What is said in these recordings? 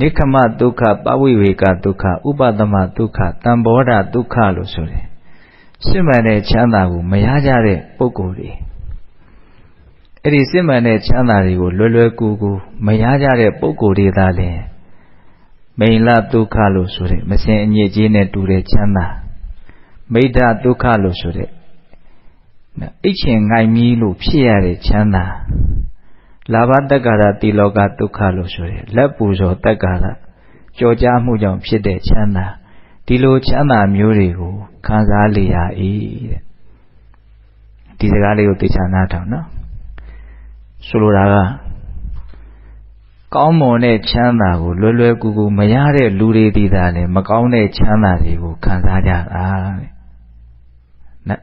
နိခမဒုက္ခပဝိဝေကဒုက္ခဥပသမဒုက္ခတံဘောဓဒုက္ခလို့ဆိုတယ်စစ်မှန်တဲ့ချမ်းသာကိုမရကြတဲ့ပုဂ္ဂိုလ်တွေအဲ့ဒီစစ်မှန်တဲ့ချမ်းသာတွေကိုလွယ်လွယ်ကူကူမရကြတဲ့ပုဂ္ဂိုလ်တွေသာလျှင်မိန်လဒုက္ခလို့ဆိုတဲ့မစင်အညစ်အကြေးနဲ့တူတဲ့ချမ်းသာမိဒ္ဓဒုက္ခလို့ဆိုတဲ့အိတ်ချင်ငိုင်မီးလို့ဖြစ်ရတဲ့ချမ်းသာ လာဘတက္ကာရတိလောကဒုက္ခလို့ဆိုတယ်လက်ပူဇော်တက္ကာရကြောကြားမှုကြောင့်ဖြစ်တဲ့ချမ်းသာဒီလိုချမ်းသာမျိုးတွေကိုခံစားလေရ၏တဲ့ဒီစကားလေးကိုသိချာနားထောင်နော်ဆိုလိုတာကကောင်းမွန်တဲ့ချမ်းသာကိုလွယ်လွယ်ကူကူမရတဲ့လူတွေဒီသာလေမကောင်းတဲ့ချမ်းသာတွေကိုခံစားကြတာတဲ့နော်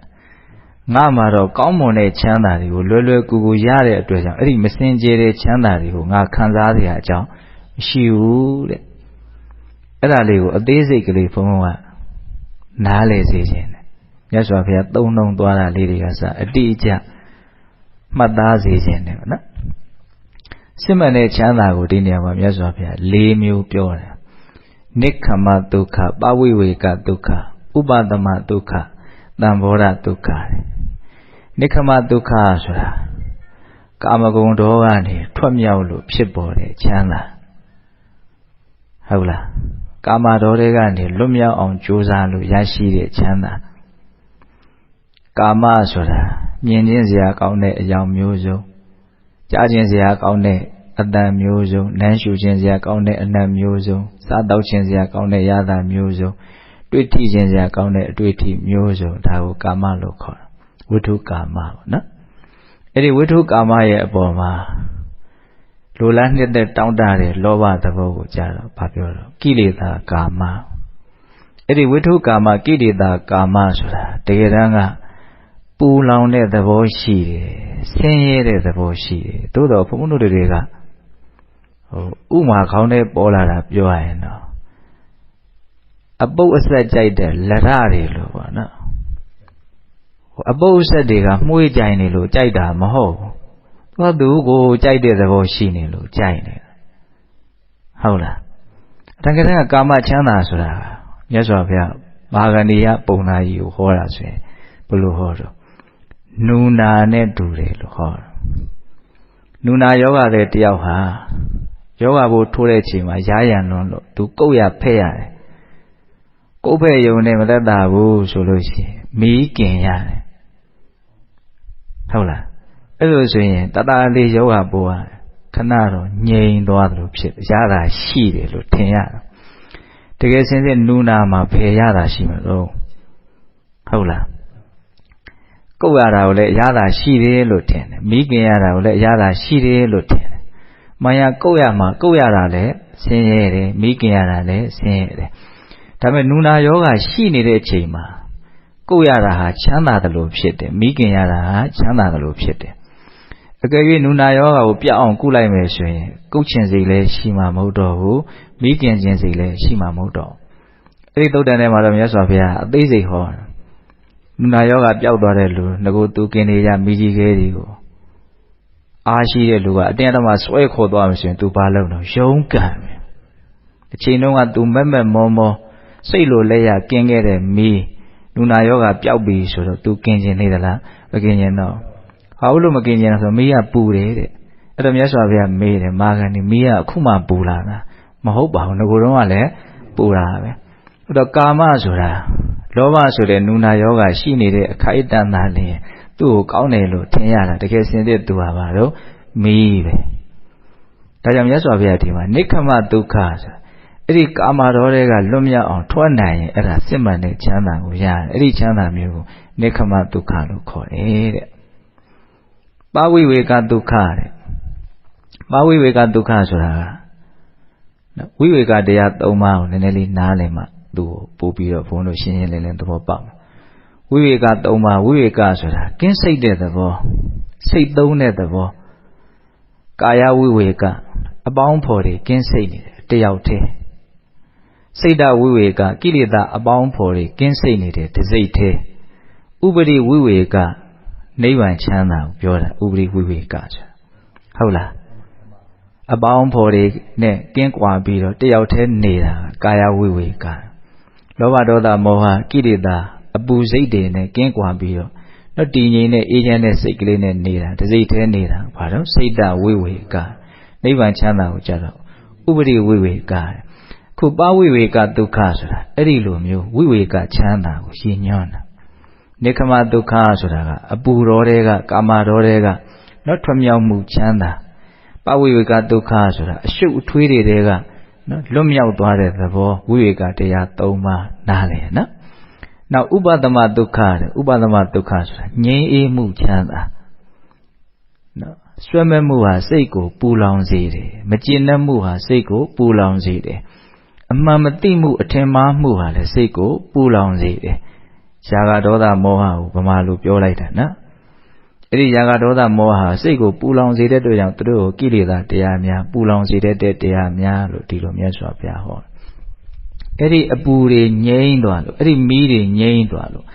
ငါမှာတော့ကောင်းမွန်တဲ့ချမ်းသာတွေကိုလွယ်လွယ်ကူကူရတဲ့အတွက်ကြောင့်အဲ့ဒီမစင်ကြယ်တဲ့ချမ်းသာတွေကိုငါခံစားရတဲ့အကြောင်းမရှိဘူးတဲ့အဲ့ဒါလေးကိုအသေးစိတ်ကလေးဘုံဘုံကနားလေစေခြင်းတဲ့မြတ်စွာဘုရားသုံးနှုံသွားတာလေးတွေကစအတိအကျမှတ်သားစေခြင်းတဲ့နော်စစ်မှန်တဲ့ချမ်းသာကိုဒီနေရာမှာမြတ်စွာဘုရား၄မျိုးပြောတယ်နိခမဒုက္ခပဝိဝေကဒုက္ခဥပသမဒုက္ခတံဘောဓဒုက္ခတဲ့ နိခမဒုက္ခဆိုတာကာမဂုဏ်တော်ကနေထွက်မြောက်လို့ဖြစ်ပေါ်တဲ့ချမ်းသာဟုတ်လားကာမတော်တွေကနေလွတ်မြောက်အောင်ကြိုးစားလို့ရရှိတဲ့ချမ်းသာကာမဆိုတာမြင်ချင်းစရာကောင်းတဲ့အကြောင်းမျိုးစုံကြားခြင်းစရာကောင်းတဲ့အတန်မျိုးစုံနမ်းရှူခြင်းစရာကောင်းတဲ့အနံ့မျိုးစုံစားတောက်ခြင်းစရာကောင်းတဲ့ရတာမျိုးစုံတွေ့ထိခြင်းစရာကောင်းတဲ့အတွေ့အထိမျိုးစုံဒါကိုကာမလို့ခေါ်တာ ဝိထုကာမပေါ့နော်အဲ့ဒီဝိထုကာမရဲ့အပေါ်မှာလိုလားနှစ်သက်တောင်းတတဲ့လောဘသဘောကိုကြားတော့ဘာပြောတော့ကိလေသာကာမအဲ့ဒီဝိထုကာမကိလေသာကာမဆိုတာတကယ်တမ်းကပူလောင်တဲ့သဘောရှိတယ်ဆင်းရဲတဲ့သဘောရှိတယ်သို့တော့ဘုန်းဘုန်းတို့တွေကဟိုဥမာခေါင်းထဲပေါ်လာတာပြောရရင်တော့အပုပ်အဆက်ကြိုက်တဲ့လရတွေလို့ပေါ့နော် အပုပ်အဆက်တွေကမှုေးကြိုင်နေလို့ကြိုက်တာမဟုတ်ဘူးသူကသူကိုကြိုက်တဲ့သဘောရှိနေလို့ကြိုက်နေတာဟုတ်လားတကယ်တမ်းကာမချမ်းသာဆိုတာမြတ်စွာဘုရားမာဂဏီယပုံနာကြီးကိုဟောတာဆိုရင်ဘယ်လိုဟောတော့နူနာနဲ့တူတယ်လို့ဟောတာနူနာယောဂတဲ့တယောက်ဟာယောဂဘိုးထိုးတဲ့အချိန်မှာရားရံလွန်းလို့သူကုတ်ရဖဲ့ရတယ်ကုတ်ဖဲ့ယုံနဲ့မသက်တာဘူးဆိုလို့ရှိရင်မီးกินရတယ် ဟုတ်လားအဲ့လိုဆိုရင်တတလေးယောဂဘိုးဟာခဏတော့ငြိမ်သွားတယ်လို့ဖြစ်ရတာရှိတယ်လို့ထင်ရတာတကယ်စင်စစ်နူနာမှာဖယ်ရတာရှိမှာတော့ဟုတ်လားကုတ်ရတာကိုလည်းရတာရှိတယ်လို့ထင်တယ်မိခင်ရတာကိုလည်းရတာရှိတယ်လို့ထင်တယ်မာယာကုတ်ရမှာကုတ်ရတာလည်းဆင်းရဲတယ်မိခင်ရတာလည်းဆင်းရဲတယ်ဒါပေမဲ့နူနာယောဂရှိနေတဲ့အချိန်မှာ ကုတ်ရတာဟာချမ်းသာတယ်လို့ဖြစ်တယ်မိခင်ရတာဟာချမ်းသာတယ်လို့ဖြစ်တယ်အကယ်၍နူနာယောဂကိုပြတ်အောင်ကုလိုက်မယ်ဆိုရင်ကုတ်ချင်စိတ်လည်းရှိမှာမဟုတ်တော့ဘူးမိခင်ခြင်းစိတ်လည်းရှိမှာမဟုတ်တော့အဲ့ဒီသုတ်တန်ထဲမှာတော့မြတ်စွာဘုရားအသေးစိတ်ဟောတယ်နုနာယောဂပျောက်သွားတဲ့လူငကိုသူกินနေကြမိကြီးခဲတွေကိုအားရှိတဲ့လူကအတင်းအဓမ္မဆွဲခေါ်သွားမှဆိုရင်သူဘာလုပ်တော့ရုံးကန်ပဲအချိန်တုန်းကသူမက်မက်မောမောစိတ်လိုလက်ရกินခဲ့တဲ့မီး နုနာယောဂပျောက်ပြီဆိုတော့သူกินခြင်းနေသလားမกินခြင်းတော့ဟာလို့မกินခြင်းဆိုမီးကပူတယ်တဲ့အဲ့တော့မြတ်စွာဘုရားမေးတယ်မာဂန်ဒီမီးကအခုမှပူလာတာမဟုတ်ပါဘူးငကိုတော့ကလည်းပူတာပဲအဲ့တော့ကာမဆိုတာလောဘဆိုတဲ့နူနာယောဂရှိနေတဲ့အခိုက်အတန့်သားလင်းသူ့ကိုကောင်းတယ်လို့ထင်ရတာတကယ်စင်တဲ့သူဟာပါတော့မီးပဲဒါကြောင့်မြတ်စွာဘုရားဒီမှာနိခမဒုက္ခဆိုတာ အဲ့ဒီကာမတော်တွေကလွတ်မြောက်အောင်ထွက်နိုင်ရင်အဲ့ဒါစစ်မှန်တဲ့ချမ်းသာကိုရတယ်အဲ့ဒီချမ်းသာမျိုးကိုနိခမဒုက္ခလို့ခေါ်တယ်တဲ့ပါဝိဝေကဒုက္ခတဲ့ပါဝိဝေကဒုက္ခဆိုတာကဝိဝေကတရား၃ပါးကိုနည်းနည်းလေးနားလည်မှသူ့ကိုပို့ပြီးတော့ဘုန်းတို့ရှင်းရှင်းလင်းလင်းသဘောပေါက်ဝိဝေက၃ပါးဝိဝေကဆိုတာကင်းစိတ်တဲ့သဘောစိတ်သုံးတဲ့သဘောကာယဝိဝေကအပေါင်းဖော်တွေကင်းစိတ်နေတယ်တယောက်တည်း စိတ်တဝိဝေကကိလေသာအပေါင်းဖော်တွေကင်းစိတ်နေတယ်တစိတ်တည်းဥပရိဝိဝေကနိဗ္ဗာန်ချမ်းသာကိုပြောတာဥပရိဝိဝေကဆိုတာဟုတ်လားအပေါင်းဖော်တွေနဲ့ကင်းကွာပြီးတော့တယောက်တည်းနေတာကာယဝိဝေကလောဘဒေါသမောဟကိလေသာအပူစိတ်တွေနဲ့ကင်းကွာပြီးတော့တော့တည်ငြိမ်တဲ့အေးချမ်းတဲ့စိတ်ကလေးနဲ့နေတာတစိတ်သေးနေတာဘာလို့စိတ်တဝိဝေကနိဗ္ဗာန်ချမ်းသာကိုကြတော့ဥပရိဝိဝေက ခုပဝိဝေကဒုက္ခဆိုတာအဲ့ဒီလိုမျိုးဝိဝေကချမ်းသာကိုရှင်းညွှန်းတာနိခမဒုက္ခဆိုတာကအပူရောတွေကကာမရောတွေကနော်ထွမြောက်မှုချမ်းသာပဝိဝေကဒုက္ခဆိုတာအရှုပ်အထွေးတွေကနော်လွတ်မြောက်သွားတဲ့သဘောဝိဝေကတရား၃ပါးနားလည်နော်နောက်ဥပသမဒုက္ခတဲ့ဥပသမဒုက္ခဆိုတာငြိမ်းအေးမှုချမ်းသာနော်ဆွဲမဲ့မှုဟာစိတ်ကိုပူလောင်စေတယ်မကျေနပ်မှုဟာစိတ်ကိုပူလောင်စေတယ် အမှန်မသိမှုအထင်မှားမှုဟာလည်းစိတ်ကိုပူလောင်စေတယ်ရာဂဒေါသမောဟကိုဗမာလိုပြောလိုက်တာနော်အဲ့ဒီရာဂဒေါသမောဟစိတ်ကိုပူလောင်စေတဲ့အတွက်ကြောင့်သူတို့ကိုကိလေသာတရားများပူလောင်စေတဲ့တရားများလို့ဒီလိုမြတ်စွာဘုရားဟောအဲ့ဒီအပူတွေငြိမ့်သွားလို့အဲ့ဒီမီးတွေငြိမ့်သွားလို့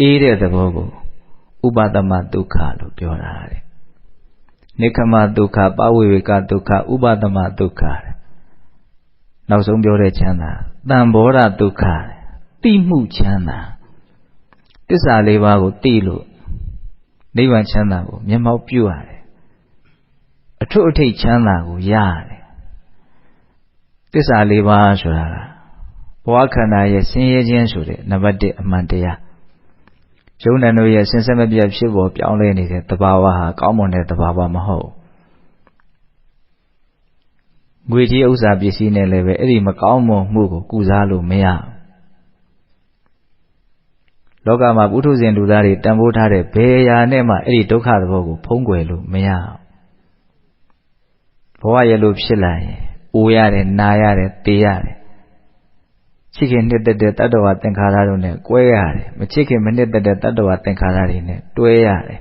အေးတဲ့သဘောကိုဥပသမဒုက္ခလို့ပြောတာတဲ့နိခမဒုက္ခပဝေဝေကဒုက္ခဥပသမဒုက္ခတဲ့ နောက်ဆုံးပြောတဲ့ချမ်းသာတန်ဘောဓဒုက္ခတိမှုချမ်းသာတစ္ဆာလေးပါးကိုသိလို့နိဗ္ဗာန်ချမ်းသာကိုမျက်မှောက်ပြုရတယ်အထွတ်အထိပ်ချမ်းသာကိုရရတယ်တစ္ဆာလေးပါးဆိုတာကဘဝခန္ဓာရဲ့ဆင်းရဲခြင်းဆိုတဲ့နံပါတ်1အမှန်တရားယုံနံတို့ရဲ့ဆင်းဆက်မပြတ်ဖြစ်ပေါ်ပြောင်းလဲနေတဲ့တဘာဝဟာကောင်းမွန်တဲ့တဘာဝမဟုတ် ငွေကြီးဥစ္စာပစ္စည်းနဲ့လည်းပဲအဲ့ဒီမကောင်းမွန်မှုကိုကုစားလို့မရလောကမှာပုထုဇဉ်လူသားတွေတန်ဖိုးထားတဲ့ဘယ်ရာနဲ့မှအဲ့ဒီဒုက္ခသဘောကိုဖုံးကွယ်လို့မရဘဝရဲ့လို့ဖြစ်လာရင်အိုရတယ်နာရတယ်သေရတယ်ချစ်ခင်နှစ်သက်တဲ့တတ္တဝသင်္ခါရတို့နဲ့ကွဲရတယ်မချစ်ခင်မနှစ်သက်တဲ့တတ္တဝသင်္ခါရတွေနဲ့တွဲရတယ်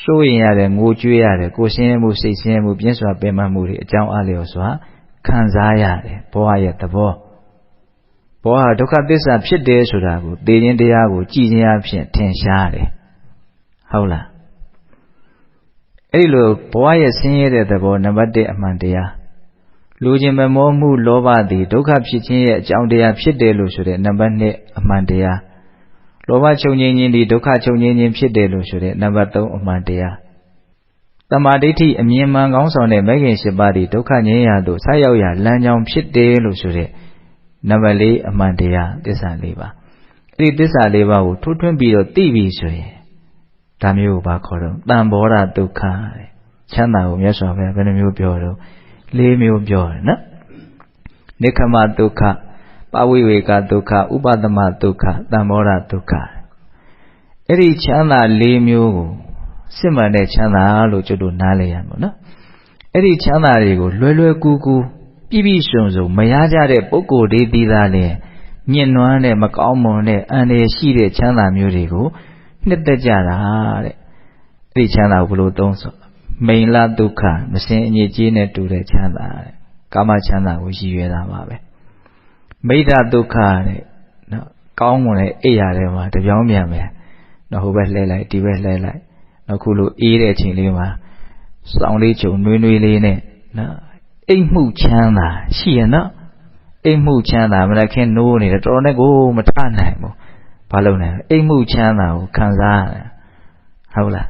စိုးရင်ရတယ်ငိုကြွေးရတယ်ကိုရှင်းရမှုစိတ်ရှင်းရမှုပြင်းစွာပင်ပန်းမှုတွေအကြောင်းအလျော်စွာခံစားရတယ်ဘဝရဲ့သဘောဘောဟာဒုက္ခသစ္စာဖြစ်တယ်ဆိုတာကိုသိခြင်းတရားကိုကြည်ခြင်းအဖြစ်ထင်ရှားတယ်ဟုတ်လားအဲ့ဒီလိုဘဝရဲ့ဆင်းရဲတဲ့သဘောနံပါတ်1အမှန်တရားလူချင်းမမောမှုလောဘသည်ဒုက္ခဖြစ်ခြင်းရဲ့အကြောင်းတရားဖြစ်တယ်လို့ဆိုတဲ့နံပါတ်2အမှန်တရား လောဘချုပ်ငြိမ်းခြင်းသည်ဒုက္ခချုပ်ငြိမ်းခြင်းဖြစ်တယ်လို့ဆိုတဲ့နံပါတ်3အမှန်တရားတမာဒိဋ္ဌိအမြင်မှန်ကောင်းဆောင်တဲ့မဂ္ဂင်၈ပါးသည်ဒုက္ခငြိမ်းရာသို့ဆက်ရောက်ရာလမ်းကြောင်းဖြစ်တယ်လို့ဆိုတဲ့နံပါတ်၄အမှန်တရားသစ္စာ၄ပါးအဲ့ဒီသစ္စာ၄ပါးကိုထိုးထွင်းပြီးတော့သိပြီဆိုရင်ဒါမျိုးကိုဘာခေါ်တော့တန်ဘောဓဒုက္ခတဲ့ချမ်းသာကိုမြတ်စွာဘုရားဘယ်နှမျိုးပြောတော့၄မျိုးပြောတယ်နော်နိခမဒုက္ခ ပဝိဝေကဒုက္ခဥပသမဒုက္ခတန်ဘောဓဒုက္ခအဲ့ဒီချမ်းသာ၄မျိုးကိုစစ်မှန်တဲ့ချမ်းသာလို့ကျွတ်တို့နားလည်ရမှာနော်အဲ့ဒီချမ်းသာတွေကိုလွယ်လွယ်ကူကူပြည့်ပြည့်စုံစုံမရကြတဲ့ပုဂ္ဂိုလ်တွေဒီသားလင်ညှဉ်းနွမ်းတဲ့မကောင်းမွန်တဲ့အန္တရာယ်ရှိတဲ့ချမ်းသာမျိုးတွေကိုနှစ်သက်ကြတာတဲ့အဲ့ဒီချမ်းသာကိုဘယ်လိုသုံးဆိုမိန်လဒုက္ခမစင်အငြိကြီးနဲ့တူတဲ့ချမ်းသာတဲ့ကာမချမ်းသာကိုရည်ရွယ်တာပါပဲ မိဒ္ဓဒုက္ခတဲ့နော်ကောင်းမွန်တဲ့အိယာထဲမှာတပြောင်းပြန်ပဲနော်ဟိုဘက်လှည့်လိုက်ဒီဘက်လှည့်လိုက်နော်ခုလိုအေးတဲ့အချိန်လေးမှာစောင်းလေးချုပ်နွေးနွေးလေးနဲ့နော်အိမ်မှုချမ်းသာရှိရနော်အိမ်မှုချမ်းသာမလည်းခင်နိုးနေတယ်တော်တော်နဲ့ကိုမထနိုင်ဘူးဘာလို့လဲအိမ်မှုချမ်းသာကိုခံစားရတယ်ဟုတ်လား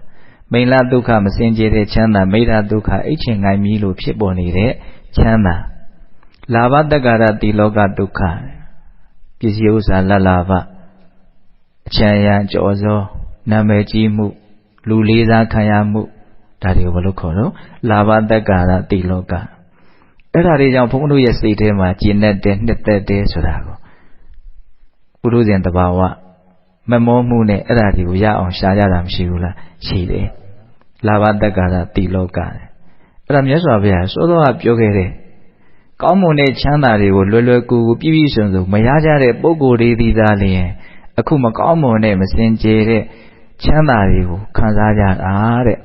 မိန်လဒုက္ခမစင်ကြယ်တဲ့ချမ်းသာမိဒ္ဓဒုက္ခအိတ်ချင်ငိုင်းမီလို့ဖြစ်ပေါ်နေတဲ့ချမ်းသာ လာဘတက္ကာရတိလောကဒုက္ခပစ္စည်းဥစ္စာလလဘအချမ်းရံကြော်စောနာမည်ကြီးမှု လူလေးစားခံရမှုဒါတွေကိုဘယ်လိုခေါ်တော့လာဘတက္ကာရတိလောကအဲ့ဒါတွေကြောင့်ဘုန်းတို့ရဲ့စိတ်ထဲမှာကျင်တဲ့တဲ့နှစ်သက်တဲ့ဆိုတာကိုပုရုဇဉ်တဘာဝမမောမှုနဲ့အဲ့ဒါတွေကိုရအောင်ရှားကြတာမရှိဘူးလားရှိတယ်လာဘတက္ကာရတိလောကအဲ့ဒါမြတ်စွာဘုရားစောစောကပြောခဲ့တဲ့ ကောင်းမွန်တဲ့ချမ်းသာတွေကိုလွယ်လွယ်ကူကူပြည့်ပြည့်စုံစုံမရကြတဲ့ပုံကိုယ်တွေဒီသားလျင်အခုမကောင်းမွန်တဲ့မစင်ကြယ်တဲ့ချမ်းသာတွေကိုခံစားကြတာတဲ့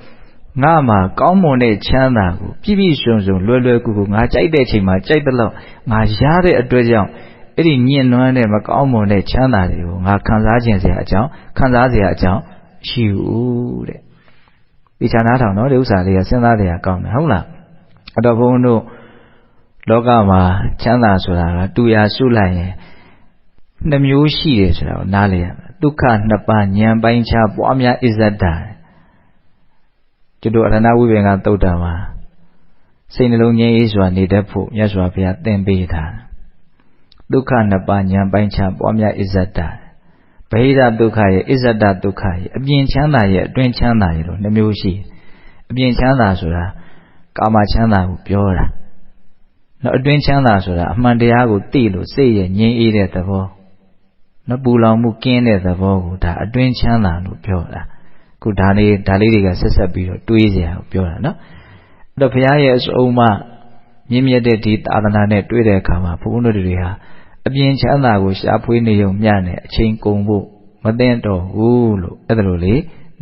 ငါမှာကောင်းမွန်တဲ့ချမ်းသာကိုပြည့်ပြည့်စုံစုံလွယ်လွယ်ကူကူငါကြိုက်တဲ့ချိန်မှာကြိုက်တဲ့လောက်ငါရတဲ့အတွက်ကြောင့်အဲ့ဒီညင်နွမ်းတဲ့မကောင်းမွန်တဲ့ချမ်းသာတွေကိုငါခံစားခြင်းစရာအကြောင်းခံစားစရာအကြောင်းရှိဘူးတဲ့ဒီချာနာထောင်တော့ဒီဥစ္စာလေးကစဉ်းစားစရာကောင်းတယ်ဟုတ်လားအတော့ဘုန်းတို့ လောကမှာချမ်းသာဆိုတာကတူရာစုလိုက်ရင်နှမျိုးရှိတယ်ဆိုတာကိုနားလည်ရမယ်ဒုက္ခနှစ်ပါးဉာဏ်ပိုင်းခြားပွားများအစ္ဆဒကျွတ်တို့အရဏဝိပင်ကသုတ်တံမှာစိတ်နှလုံးငြိမ်းအေးစွာနေတတ်ဖို့မြတ်စွာဘုရားသင်ပေးထားဒုက္ခနှစ်ပါးဉာဏ်ပိုင်းခြားပွားများအစ္ဆဒဗဟိတဒုက္ခရဲ့အစ္ဆဒဒုက္ခရဲ့အပြင်ချမ်းသာရဲ့အတွင်းချမ်းသာရဲ့လို့နှမျိုးရှိအပြင်ချမ်းသာဆိုတာကာမချမ်းသာကိုပြောတာ နော်အတွင်းချမ်းသာဆိုတာအမှန်တရားကိုသိလို့စိတ်ရဲ့ငြိမ်းအေးတဲ့သဘောနော်ပူလောင်မှုကင်းတဲ့သဘောကိုဒါအတွင်းချမ်းသာလို့ပြောတာခုဒါလေးဒါလေးတွေကဆက်ဆက်ပြီးတော့တွေးစရာကိုပြောတာနော်အဲ့တော့ဘုရားရဲ့အစုံမမြင့်မြတ်တဲ့ဒီသာသနာနဲ့တွေ့တဲ့အခါမှာဘုန်းတော်တွေဟာအပြင်ချမ်းသာကိုရှားဖွေးနေုံမျှနဲ့အချိန်ကုန်ဖို့မသိတော့ဘူးလို့အဲ့ဒါလိုလေ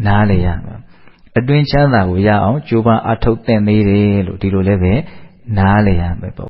နားလေရမှာအတွင်းချမ်းသာကိုရအောင်ကြိုးပမ်းအထုတ်သင့်သေးတယ်လို့ဒီလိုလည်းပဲနားလေရမယ်ပေါ့